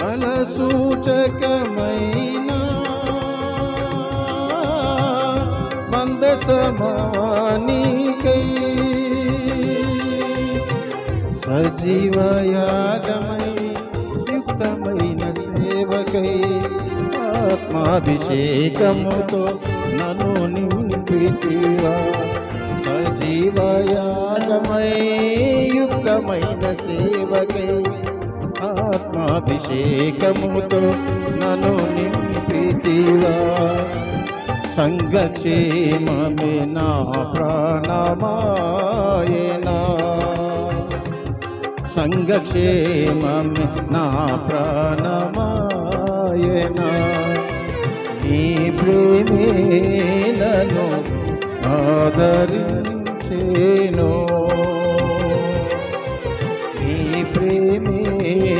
బల సూచకమైన మందసమానికై సజీవయాగమై యుక్తమైన సేవకై ఆత్మాభిషేకముతో నను నింపితివా. సజీవయాగమై యుక్తమైన సేవకై ఆత్మాభిషేకముతో నన్ను నింపితివా? సంగక్షేమమే నా ప్రాణమాయనా? సంగక్షేమమే నా ప్రాణమాయనా? నీ ప్రేమే నన్ను ఆదరించేను. నీ ప్రేమే